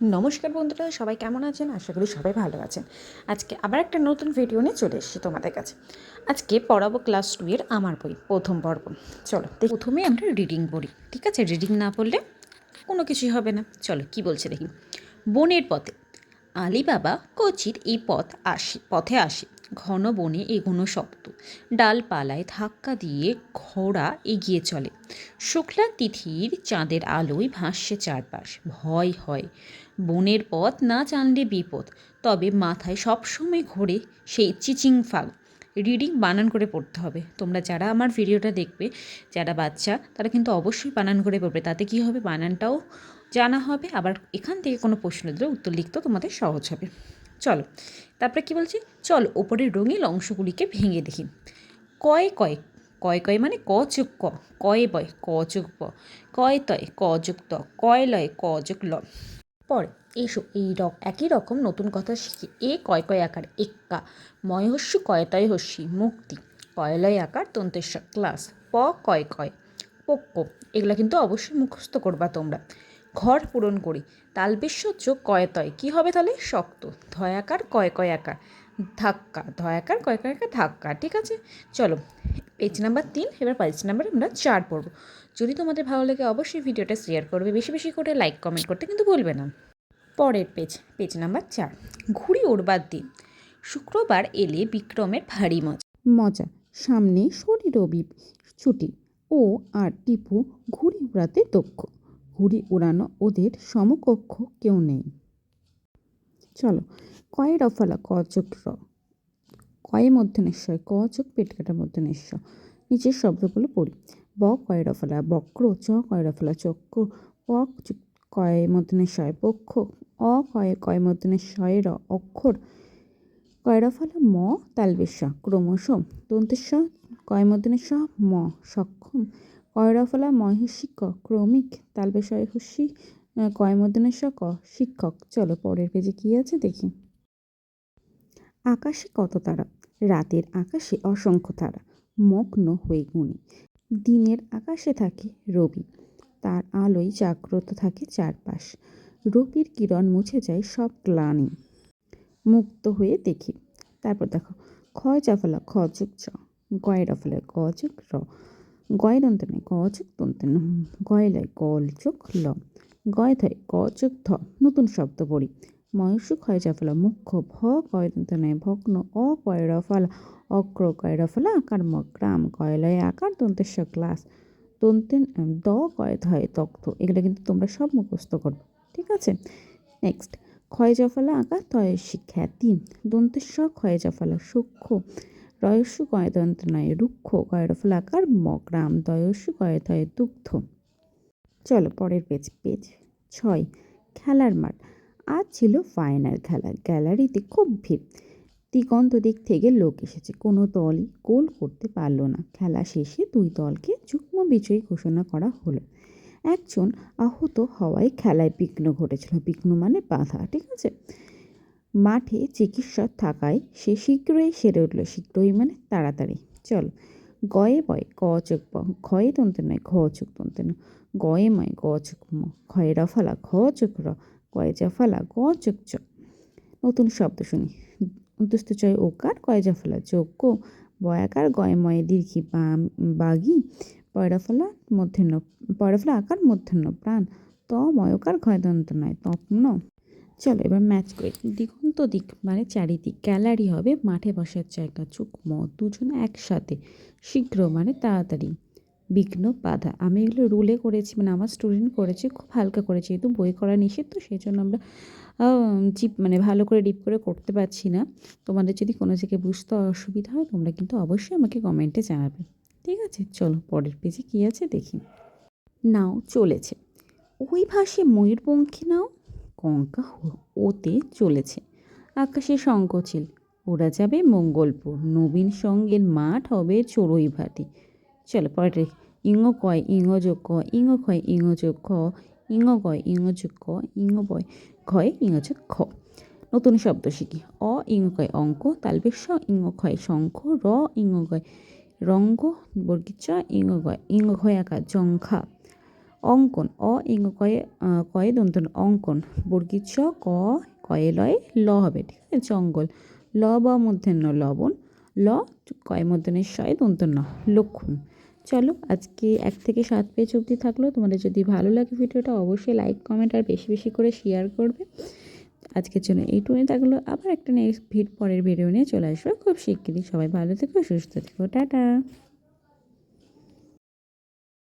নমস্কার বন্ধুরা, সবাই কেমন আছেন? আশা করি সবাই ভালো আছেন। আজকে আবার একটা নতুন ভিডিও নিয়ে চলে এসেছি তোমাদের কাছে। আজকে পড়াবো ক্লাস টু এর আমার বই, প্রথম পর্ব। চলো প্রথমে আমরা রিডিং পড়ি, ঠিক আছে? রিডিং না পড়লে কোনো কিছুই হবে না। চলো, কি বলছে দেখি। বনের পথে, আলিবাবা কচির এই পথ আসে, পথে আসে। ঘন বনে এগোনো শক্ত ডালপালায় ধাক্কা দিয়ে ঘোড়া এগিয়ে চলে। শুক্লা তিথির চাঁদের আলোয় ভাসছে চারপাশ, ভয় হয়। বনের পথ না জানলে বিপদ, তবে মাথায় সবসময় ঘোরে সেই চিচিং ফাগ। রিডিং বানান করে পড়তে হবে। তোমরা যারা আমার ভিডিওটা দেখবে, যারা বাচ্চা, তারা কিন্তু অবশ্যই বানান করে পড়বে। তাতে কী হবে? বানানটাও জানা হবে। আবার এখান থেকে কোনো প্রশ্ন দিলে উত্তর লিখতেও তোমাদের সহজ হবে। চলো, তারপরে কি বলছি? চলো, ওপরের রঙিন অংশগুলিকে ভেঙে দেখি। কয় কয় কয় কয় মানে ক যোগ ক, কয়ে বয়, ক যোগ ব কয় তয়, ক যোগ ত, কয় লয়, ক যোগ ল। পরে এসো, এই রক, একই রকম নতুন কথা শিখি। এ কয় কয় আকার? এক্কা। ময়হস্যু কয়তয় হস্যি? মুক্তি। কয়লয় আকার তন্তেশ্ব ক্লাস। প কয় কয়? পক্ষ এগুলো কিন্তু অবশ্যই মুখস্থ করবা তোমরা। ঘর পূরণ করি। তালবেশ্য যোগ কয়তয় কী হবে তাহলে শক্ত। ধয়াকার কয় কয় আকার? ধাক্কা। ধয়াকার কয় কয় আকার? ধাক্কা। ঠিক আছে? চলো পেজ নাম্বার তিন, এবার পেজ নাম্বার আমরা চার পড়ব। যদি তোমাদের ভালো লাগে, অবশ্যই ভিডিওটা শেয়ার করবে। বেশি বেশি করে লাইক কমেন্ট করতে কিন্তু ভুলবে না। পরের পেজ পেজ নাম্বার চার। ঘুড়ি ওড়বার দিন। শুক্রবার এলে বিক্রমের ভারী মজা। মজা। সামনে শনি রবি ছুটি। ও আর টিপু ঘুড়ি উড়াতে দক্ষ। ঘুড়ি উড়ানো ওদের সমকক্ষ কেউ নেই। চলো, কয়ের অফলা ক চোখ র কয়ে মধ্যনেশ্বর ক চোখ পেট কাটার মধ্যনেশ্বর নিচের শব্দগুলো পড়ি। ব কয়ের অফলা, বক্র চ কয়ের অফলা, চক্র চুক কয়ে মধ্যনেশ্বয় পক্ষ অ কয়ে কয় মধ্যনেশ্বয় র, অক্ষর কয়রাফলা ম তালবেশা ক্রমশ দন্তেশ কয়মদিনেশ ম সক্ষম কয়রাফলা মহিষিক ক্রমিক তালবেশয় হুসি কয়মদিনেশ ক শিক্ষক। চলো পরের পেজে কি আছে দেখি। আকাশে কত তারা? রাতের আকাশে অসংখ্য তারা মগ্ন হয়ে গুণে। দিনের আকাশে থাকে রবি, তার আলোয় জাগ্রত থাকে চারপাশ। রবির কিরণ মুছে যায় সব গ্লানি। মুক্ত হয়ে দেখি, তারপর দেখো ক্ষয় চাফলা খ যুগ চ গয়ের ফলে গ যুগ র, গয়ের দন্তনে গ যুগ দন্তনে গয় লয় গল যোগ ল, গয় ধয় গ যুগ ধ, নতুন শব্দ পড়ি ময়ূষু ক্ষয় চাফলা মুখ্য ভ দন্তনে ভগ্ন অ কয়রা ফলা অগ্র কয়রা ফলা আকার ম গ্রাম কয়লয় আকার দন্তেশ্ব ক্লাস দন্তেন দ কয় ধয় তক্ত এগুলো কিন্তু তোমরা সব মুখস্থ করো, ঠিক আছে? নেক্সট ক্ষয় জফলা আঁকা তয়স্বী খ্যাতি দন্তেশ্ব ক্ষয় জফলা সূক্ষ্ম রয়স্যু কয় দন্ত নয় রুক্ষ কয়রফলা আকার, মগ্রাম দয়স্যু কয় তয় দুগ্ধ। চলো, পরের পেজ পেজ ছয়, খেলার মাঠ। আজ ছিল ফাইনাল খেলা। গ্যালারিতে খুব ভিড়। দিগন্ত দিক থেকে লোক এসেছে। কোনো দলই গোল করতে পারল না। খেলা শেষে দুই দলকে যুগ্ম বিজয়ী ঘোষণা করা হলো। একজন আহত হওয়ায় খেলায় বিঘ্ন ঘটেছিল। বিঘ্ন মানে বাধা, ঠিক আছে? মাঠে চিকিৎসক থাকায় সে শীঘ্রই সেরে উঠল। শীঘ্রই মানে তাড়াতাড়ি। চল, গয়ে বয় ক চোখ ব। ঘয়ে তন্তে নয়, ঘ চোখ তন্তে ন গয়ে ময়, গ চোখ ম। ঘয়ে রফালা ঘ চোখ র। গয়ে জাফালা গ চোখ চ। নতুন শব্দ শুনি। অন্তুস্ত চয় ওকার কয় জাফালা যোগ্য বয়াকার গয়ে ময়ে দীর্ঘি বাগি। পয়রাফলা মধ্যাহ্ন পয়রাফলা আকার মধ্যাহ্ন প্রাণ। ত ময়কার ক্ষয়দন্ত নয় তপ্ন চলো এবার ম্যাচ করি। দিগন্ত দিক মানে চারিদিক। গ্যালারি হবে, মাঠে বসার জায়গা। চুক ম দুজন একসাথে। শীঘ্র মানে তাড়াতাড়ি। বিঘ্ন বাধা। আমি এগুলো রুলে করেছি মানে আমার স্টুডেন্ট করেছে, খুব হালকা করেছে যেহেতু বই করা নিষেধ, তো সেই জন্য আমরা চিপ মানে ভালো করে ডিপ করে করতে পারছি না। তোমাদের যদি কোনো জায়গায় বুঝতে অসুবিধা হয়, তোমরা কিন্তু অবশ্যই আমাকে কমেন্টে জানাবে। ঠিক আছে? চলো, পরের পেজে কী আছে দেখি। নাও, চলেছে। ওই ভাসে ময়ূরপঙ্খী নাও, কঙ্কা ওতে চলেছে। আকাশে শঙ্কচিল ওরা যাবে মঙ্গলপুর। নবীন সঙ্গের মাঠ হবে চড়ুই ভাটি চলো পরে ইঙ কয় ইঙ ক ইঙ ক্ষয় ইঙ যোগ খ ইঙ কয় ইঙ যোগ ক ইঙ বয় ক্ষয় ইঙ যোগ খ নতুন শব্দ শিখি। অ ইঙ কয় অঙ্ক তালবেশ ইঙ ক্ষয় শঙ্খ র ইঙ কয় রঙ্গ বর্গিচা ইঙ গয় ইঙ ঘয় আকার জংখা অঙ্কন অ ইং কয়ে কয়ে দন্ত অঙ্কন বর্গীর ছ ক কয়ে লয়ে ল হবে, ঠিক আছে? জঙ্গল ল বা মূর্ধন্য লবণ ল কয়ে মূর্ধনের শয়ে দন্ত ন লক্ষণ চলো আজকে এক থেকে সাত পেজ অবধি থাকল। তোমাদের যদি ভালো লাগে ভিডিওটা, অবশ্যই লাইক কমেন্ট আর বেশি বেশি করে শেয়ার করবে। আজকের জন্য এইটুকুনি থাকল। আবার একটা নেক্সট ভিড পরের ভিডিও নিয়ে চলে আসব। খুব শিগগিরই সবাই ভালো থেকো, সুস্থ থেকো। টাটা।